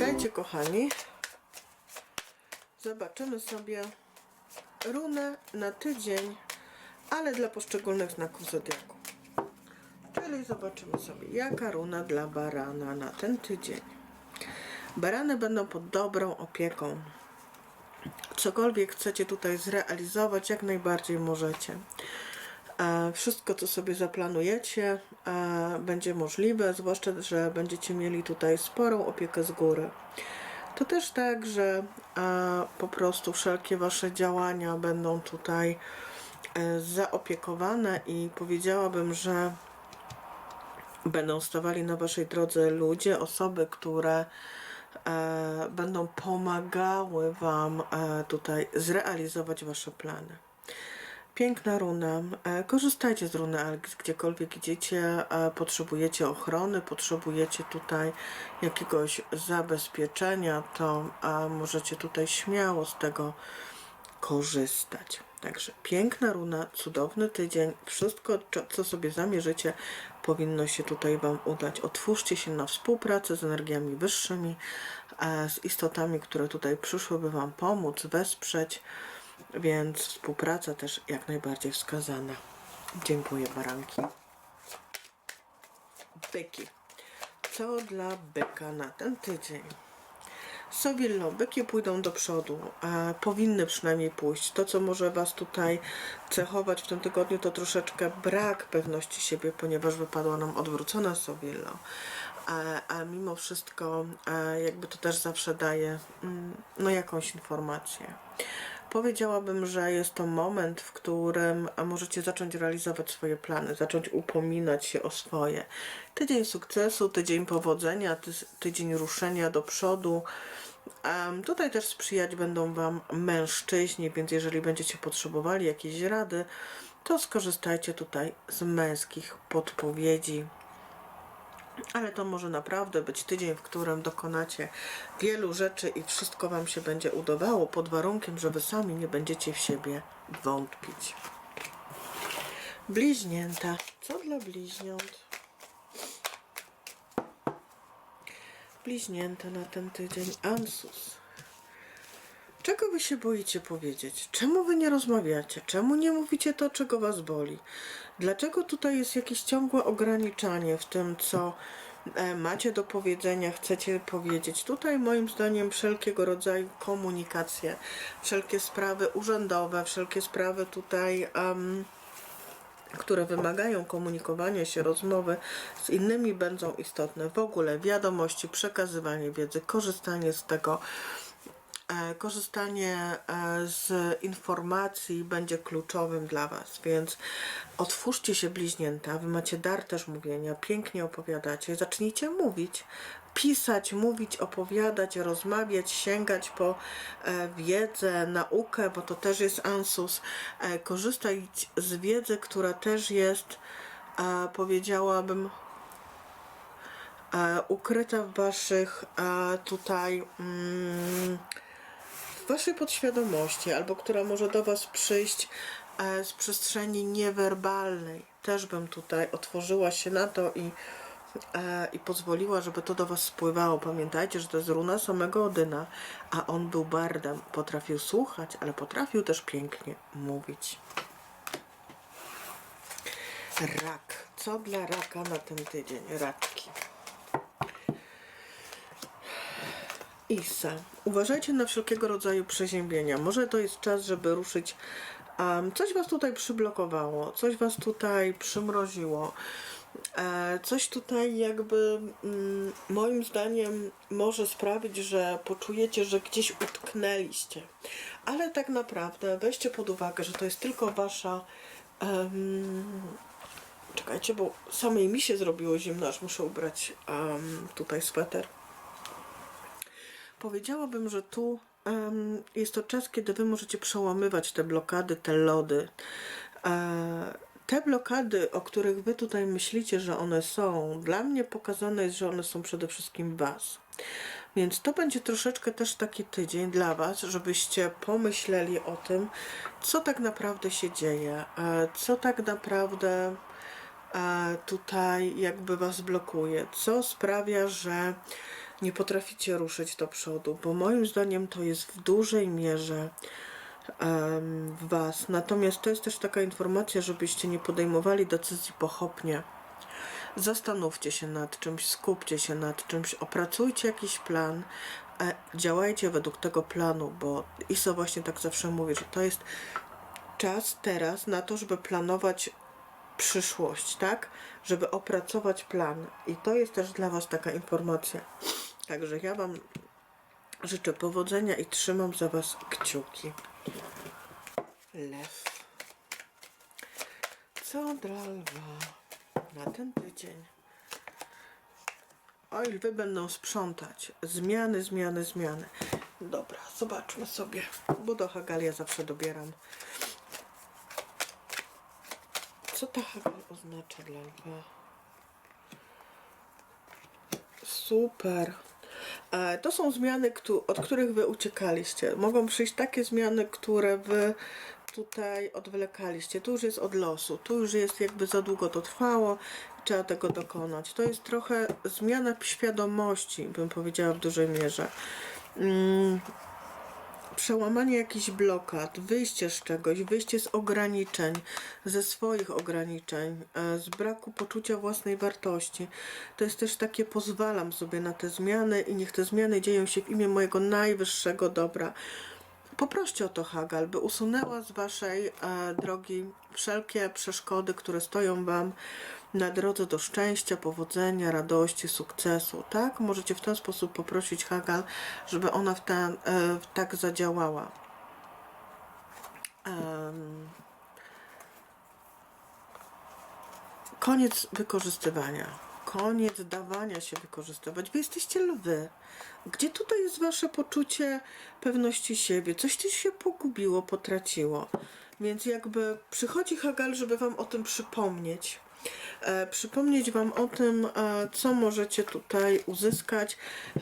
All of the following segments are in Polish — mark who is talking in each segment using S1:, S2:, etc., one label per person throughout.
S1: Witajcie kochani. Zobaczymy sobie runę na tydzień, ale dla poszczególnych znaków zodiaku. Czyli zobaczymy sobie, jaka runa dla barana na ten tydzień. Barany będą pod dobrą opieką. Cokolwiek chcecie tutaj zrealizować, jak najbardziej możecie. E, Wszystko, co sobie zaplanujecie, e, będzie możliwe, zwłaszcza, że będziecie mieli tutaj sporą opiekę z góry. To też tak, że e, po prostu wszelkie Wasze działania będą tutaj zaopiekowane i powiedziałabym, że będą stawali na Waszej drodze ludzie, osoby, które będą pomagały Wam tutaj zrealizować Wasze plany. Piękna runa. E, Korzystajcie z runy Algis, gdziekolwiek idziecie, e, potrzebujecie ochrony, potrzebujecie tutaj jakiegoś zabezpieczenia, to e, możecie tutaj śmiało z tego korzystać. Także piękna runa, cudowny tydzień. Wszystko, co- sobie zamierzycie, powinno się tutaj Wam udać. Otwórzcie się na współpracę z energiami wyższymi, z istotami, które tutaj przyszłyby Wam pomóc, wesprzeć, więc współpraca też jak najbardziej wskazana. Dziękuję, baranki. Byki. Co dla byka na ten tydzień? Sowillo, byki pójdą do przodu, a powinny przynajmniej pójść. To, co może Was tutaj cechować w tym tygodniu, to troszeczkę brak pewności siebie, ponieważ wypadła nam odwrócona Sowillo. A, mimo wszystko, jakby to też zawsze daje mm, no, jakąś informację. Powiedziałabym, że jest to moment, w którym możecie zacząć realizować swoje plany, zacząć upominać się o swoje. Tydzień sukcesu, tydzień powodzenia, ty- tydzień ruszenia do przodu. Em, tutaj też sprzyjać będą Wam mężczyźni, więc jeżeli będziecie potrzebowali jakiejś rady, to skorzystajcie tutaj z męskich podpowiedzi. Ale to może naprawdę być tydzień, w którym dokonacie wielu rzeczy i wszystko Wam się będzie udawało, pod warunkiem, że Wy sami nie będziecie w siebie wątpić. Bliźnięta. Co dla bliźniąt? Bliźnięta na ten tydzień. Ansus. Czego wy się boicie powiedzieć? Czemu wy nie rozmawiacie? Czemu nie mówicie to, czego was boli? Dlaczego tutaj jest jakieś ciągłe ograniczanie w tym, co e, macie do powiedzenia, chcecie powiedzieć? Tutaj moim zdaniem wszelkiego rodzaju komunikacje, wszelkie sprawy urzędowe, wszelkie sprawy tutaj... em, które wymagają komunikowania się, rozmowy z innymi będą istotne. W ogóle wiadomości, przekazywanie wiedzy, korzystanie z tego, korzystanie e, z informacji będzie kluczowym dla Was, więc otwórzcie się bliźnięta, Wy macie dar też mówienia, pięknie opowiadacie, zacznijcie mówić, pisać, mówić, opowiadać, rozmawiać, sięgać po e, wiedzę, naukę, bo to też jest ansus, e, korzystać z wiedzy, która też jest, e, powiedziałabym, e, ukryta w Waszych e, tutaj mm, Waszej podświadomości, albo która może do Was przyjść e, z przestrzeni niewerbalnej. Też bym tutaj otworzyła się na to i, e, i pozwoliła, żeby to do Was spływało. Pamiętajcie, że to jest runa samego Odyna, a on był bardem. Potrafił słuchać, ale potrafił też pięknie mówić. Rak. Co dla raka na ten tydzień? Radki. Isa. Uważajcie na wszelkiego rodzaju przeziębienia. Może to jest czas, żeby ruszyć. Um, coś Was tutaj przyblokowało, coś Was tutaj przymroziło. E, coś tutaj jakby mm, moim zdaniem może sprawić, że poczujecie, że gdzieś utknęliście. Ale tak naprawdę weźcie pod uwagę, że to jest tylko Wasza em, Czekajcie, bo samej mi się zrobiło zimno, aż muszę ubrać em, tutaj sweter. Powiedziałabym, że tu em, jest to czas, kiedy wy możecie przełamywać te blokady, te lody. E, te blokady, o których wy tutaj myślicie, że one są, dla mnie pokazane jest, że one są przede wszystkim was. Więc to będzie troszeczkę też taki tydzień dla was, żebyście pomyśleli o tym, co tak naprawdę się dzieje, e, co tak naprawdę e, tutaj jakby was blokuje, co sprawia, że nie potraficie ruszyć do przodu, bo moim zdaniem to jest w dużej mierze w Was. Natomiast to jest też taka informacja, żebyście nie podejmowali decyzji pochopnie. Zastanówcie się nad czymś, skupcie się nad czymś, opracujcie jakiś plan, e, działajcie według tego planu, bo ISO właśnie tak zawsze mówi, że to jest czas teraz na to, żeby planować przyszłość, tak? Żeby opracować plan. I to jest też dla Was taka informacja. Także ja Wam życzę powodzenia i trzymam za Was kciuki. Lew. Co dla lwa na ten tydzień? Oj, lwy będą sprzątać. Zmiany, zmiany, zmiany. Dobra, zobaczmy sobie, bo do Hagalia zawsze dobieram. Co ta Hagal oznacza dla lwa? Super. E, To są zmiany, od których wy uciekaliście. Mogą przyjść takie zmiany, które wy tutaj odwlekaliście. Tu już jest od losu, tu już jest jakby za długo to trwało, trzeba tego dokonać. To jest trochę zmiana świadomości, bym powiedziała w dużej mierze. Mm, przełamanie jakichś blokad, wyjście z czegoś, wyjście z ograniczeń, ze swoich ograniczeń, e, z braku poczucia własnej wartości. To jest też takie pozwalam sobie na te zmiany i niech te zmiany dzieją się w imię mojego najwyższego dobra. Poproście o to Hagal, by usunęła z waszej e, drogi wszelkie przeszkody, które stoją wam na drodze do szczęścia, powodzenia, radości, sukcesu. Tak? Możecie w ten sposób poprosić Hagal, żeby ona w ten, e, tak zadziałała. Koniec wykorzystywania. Koniec dawania się wykorzystywać. Wy jesteście lwy. Gdzie tutaj jest wasze poczucie pewności siebie? Coś ci się pogubiło, potraciło. Więc jakby przychodzi Hagal, żeby wam o tym przypomnieć. E, przypomnieć wam o tym, e, co możecie tutaj uzyskać.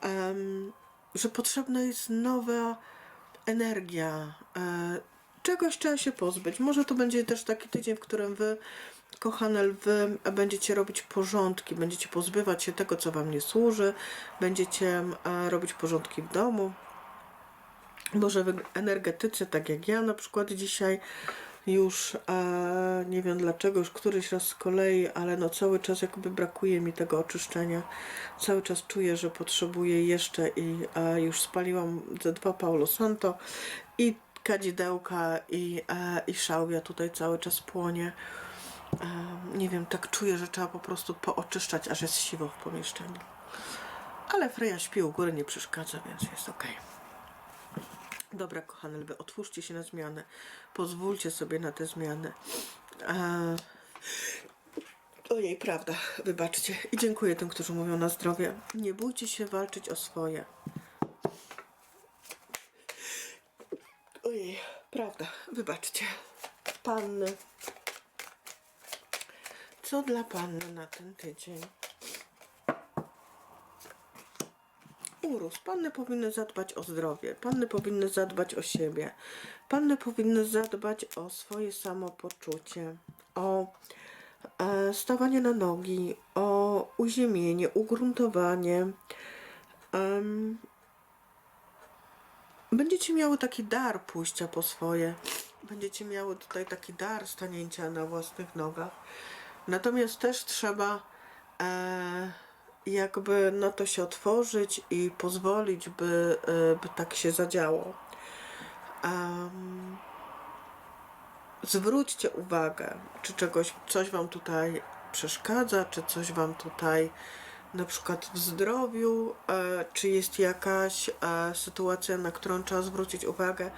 S1: Em, że potrzebna jest nowa energia. E, czegoś trzeba się pozbyć. Może to będzie też taki tydzień, w którym wy, kochane lwy, będziecie robić porządki, będziecie pozbywać się tego, co wam nie służy, będziecie e, robić porządki w domu. Może wy energetycy, tak jak ja na przykład dzisiaj, już e, nie wiem dlaczego, już któryś raz z kolei, ale no cały czas jakby brakuje mi tego oczyszczenia. Cały czas czuję, że potrzebuję jeszcze i e, już spaliłam ze dwa Paulo Santo i kadzidełka i, i szałwia tutaj cały czas płonie. Nie wiem, tak czuję, że trzeba po prostu pooczyszczać, aż jest siwo w pomieszczeniu. Ale Freja śpi u góry, nie przeszkadza, więc jest okej. Dobra, kochane lwy, otwórzcie się na zmiany. Pozwólcie sobie na te zmiany. Ojej, prawda, wybaczcie. I dziękuję tym, którzy mówią na zdrowie. Nie bójcie się walczyć o swoje. Ojej, prawda, wybaczcie. Panny. Co dla panny na ten tydzień? Urus. Panny powinny zadbać o zdrowie, panny powinny zadbać o siebie, panny powinny zadbać o swoje samopoczucie, o e, stawanie na nogi, o uziemienie, ugruntowanie. Em, będziecie miały taki dar pójścia po swoje. Będziecie miały tutaj taki dar stanięcia na własnych nogach. Natomiast też trzeba e, jakby na to się otworzyć i pozwolić, by, e, by tak się zadziało. Em, zwróćcie uwagę, czy czegoś, coś Wam tutaj przeszkadza, czy coś Wam tutaj na przykład w zdrowiu, e, czy jest jakaś e, sytuacja, na którą trzeba zwrócić uwagę.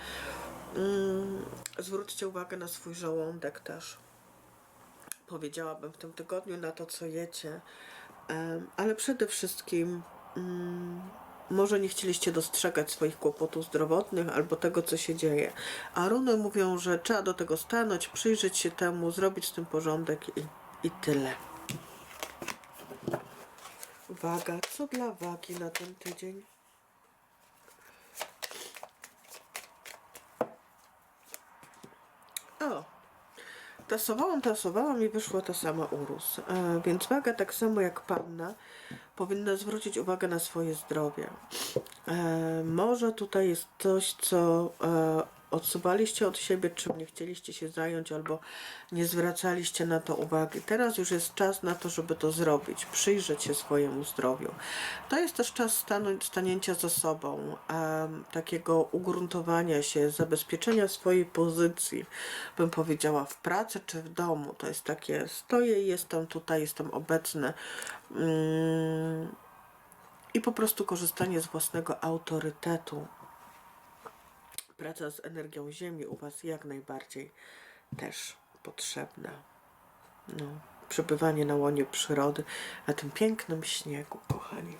S1: Mm, zwróćcie uwagę na swój żołądek też. Powiedziałabym w tym tygodniu na to, co jecie, ale przede wszystkim mm, może nie chcieliście dostrzegać swoich kłopotów zdrowotnych albo tego, co się dzieje. A runy mówią, że trzeba do tego stanąć, przyjrzeć się temu, zrobić z tym porządek i, i tyle. Waga. Co dla wagi na ten tydzień? O, Tasowałam, tasowałam i wyszła ta sama urósł. E, więc waga, tak samo jak panna, powinna zwrócić uwagę na swoje zdrowie. E, może tutaj jest coś, co e, odsuwaliście od siebie, czym nie chcieliście się zająć, albo nie zwracaliście na to uwagi. Teraz już jest czas na to, żeby to zrobić, przyjrzeć się swojemu zdrowiu. To jest też czas stanąć, stanięcia za sobą, takiego ugruntowania się, zabezpieczenia swojej pozycji, bym powiedziała, w pracy czy w domu. To jest takie, stoję, jestem tutaj, jestem obecny. Mm, I po prostu korzystanie z własnego autorytetu, praca z energią Ziemi u Was jak najbardziej też potrzebna. No, przebywanie na łonie przyrody, na tym pięknym śniegu, kochani.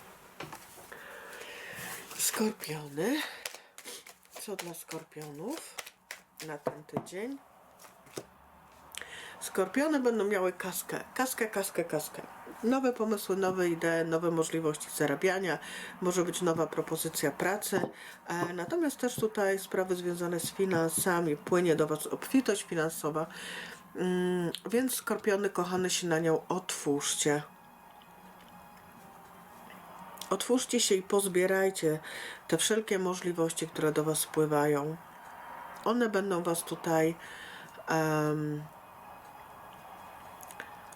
S1: Skorpiony. Co dla skorpionów na ten tydzień? Skorpiony będą miały kaskę, kaskę, kaskę, kaskę. Nowe pomysły, nowe idee, nowe możliwości zarabiania, może być nowa propozycja pracy. E, natomiast też tutaj sprawy związane z finansami, płynie do Was obfitość finansowa. Mm, więc skorpiony, kochane, się na nią otwórzcie. Otwórzcie się i pozbierajcie te wszelkie możliwości, które do Was spływają. One będą Was tutaj em,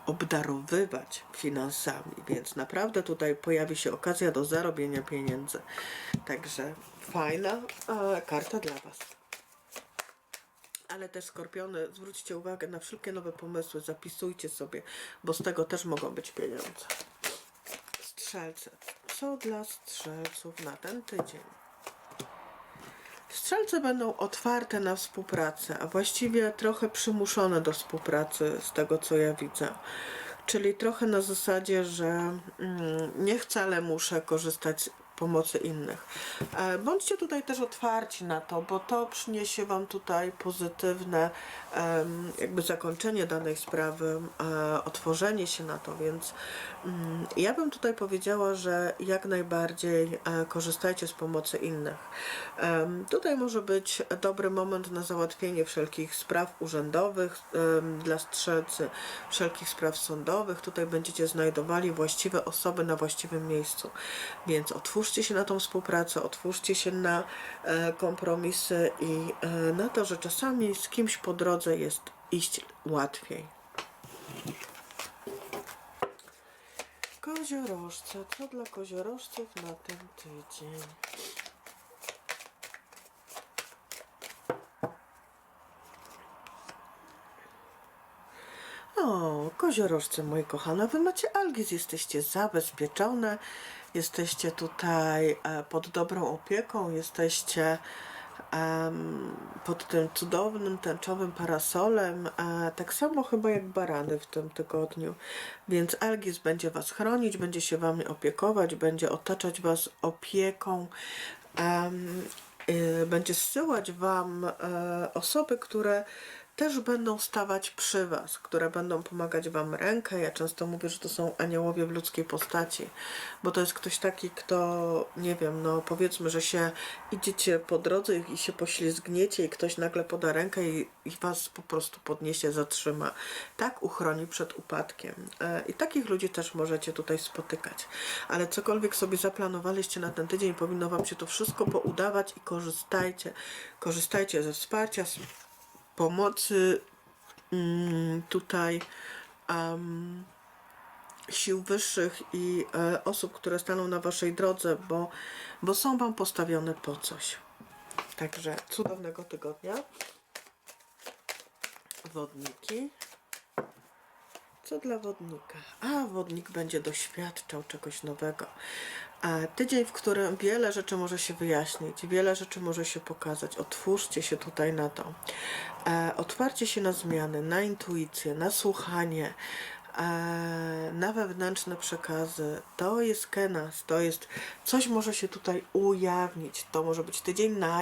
S1: obdarowywać finansami, więc naprawdę tutaj pojawi się okazja do zarobienia pieniędzy. Także fajna e, karta dla Was. Ale też skorpiony, zwróćcie uwagę na wszelkie nowe pomysły, zapisujcie sobie, bo z tego też mogą być pieniądze. Strzelce. Co dla strzelców na ten tydzień? Strzelce będą otwarte na współpracę, a właściwie trochę przymuszone do współpracy z tego co ja widzę. Czyli trochę na zasadzie, że mm, nie chcę, ale muszę korzystać pomocy innych. E, Bądźcie tutaj też otwarci na to, bo to przyniesie Wam tutaj pozytywne jakby zakończenie danej sprawy, e, otworzenie się na to, więc mm, ja bym tutaj powiedziała, że jak najbardziej e, korzystajcie z pomocy innych. Tutaj może być dobry moment na załatwienie wszelkich spraw urzędowych dla strzelcy, wszelkich spraw sądowych. Tutaj będziecie znajdowali właściwe osoby na właściwym miejscu. Więc otwórzcie się na tą współpracę, otwórzcie się na e, kompromisy i e, na to, że czasami z kimś po drodze jest iść łatwiej. Koziorożce. Co dla koziorożców na ten tydzień? O, koziorożce moi kochane, wy macie algiz, jesteście zabezpieczone, jesteście tutaj e, pod dobrą opieką, jesteście pod tym cudownym, tęczowym parasolem, e, tak samo chyba jak barany w tym tygodniu. Więc Algis będzie Was chronić, będzie się Wami opiekować, będzie otaczać Was opieką, y, będzie zsyłać Wam e, osoby, które też będą stawać przy Was, które będą pomagać Wam rękę. Ja często mówię, że to są aniołowie w ludzkiej postaci, bo to jest ktoś taki, kto, nie wiem, no powiedzmy, że się idziecie po drodze i się poślizgniecie i ktoś nagle poda rękę i, i Was po prostu podniesie, zatrzyma. Tak uchroni przed upadkiem. E, I takich ludzi też możecie tutaj spotykać. Ale cokolwiek sobie zaplanowaliście na ten tydzień, powinno Wam się to wszystko poudawać i korzystajcie. Korzystajcie ze wsparcia, pomocy mm, tutaj em, sił wyższych i e, osób, które staną na waszej drodze, bo, bo są wam postawione po coś. Także cudownego tygodnia. Wodniki. Co dla wodnika? A, wodnik będzie doświadczał czegoś nowego. Tydzień, w którym wiele rzeczy może się wyjaśnić, wiele rzeczy może się pokazać. Otwórzcie się tutaj na to. E, otwarcie się na zmiany, na intuicję, na słuchanie, e, na wewnętrzne przekazy. To jest kenas, to jest coś może się tutaj ujawnić. To może być tydzień na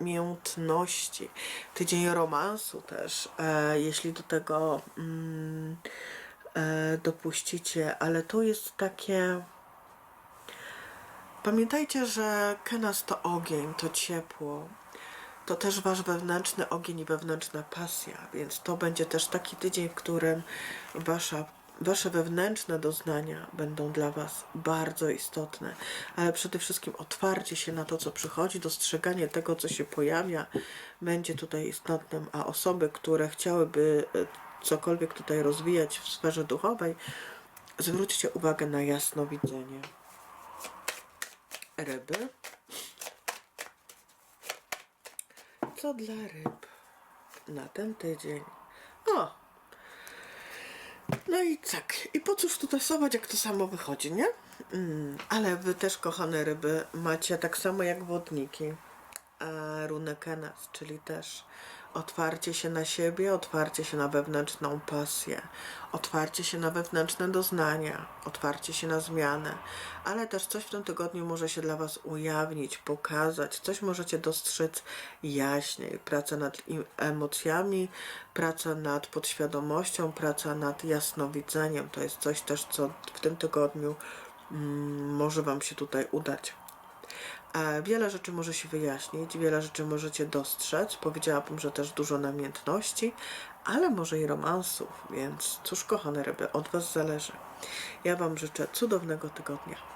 S1: namiętności, tydzień romansu też, e, jeśli do tego mm, dopuścicie, ale to jest takie. Pamiętajcie, że Kenas to ogień, to ciepło. to też wasz wewnętrzny ogień i wewnętrzna pasja, więc to będzie też taki tydzień, w którym wasza, wasze wewnętrzne doznania będą dla was bardzo istotne, ale przede wszystkim otwarcie się na to, co przychodzi, dostrzeganie tego, co się pojawia, będzie tutaj istotnym, a osoby, które chciałyby e, cokolwiek tutaj rozwijać w sferze duchowej, zwróćcie uwagę na jasnowidzenie. Ryby. Co dla ryb na ten tydzień? O! No i tak. I po cóż tu tasować, jak to samo wychodzi, nie? Mm, ale wy też, kochane ryby, macie tak samo jak wodniki a runę Kenas, czyli też otwarcie się na siebie, otwarcie się na wewnętrzną pasję, otwarcie się na wewnętrzne doznania, otwarcie się na zmianę, ale też coś w tym tygodniu może się dla Was ujawnić, pokazać, coś możecie dostrzec jaśniej. Praca nad emocjami, praca nad podświadomością, praca nad jasnowidzeniem to jest coś też, co w tym tygodniu mm, może Wam się tutaj udać. E, Wiele rzeczy może się wyjaśnić, wiele rzeczy możecie dostrzec. Powiedziałabym, że też dużo namiętności, ale może i romansów, więc cóż, kochane ryby, od Was zależy. Ja Wam życzę cudownego tygodnia.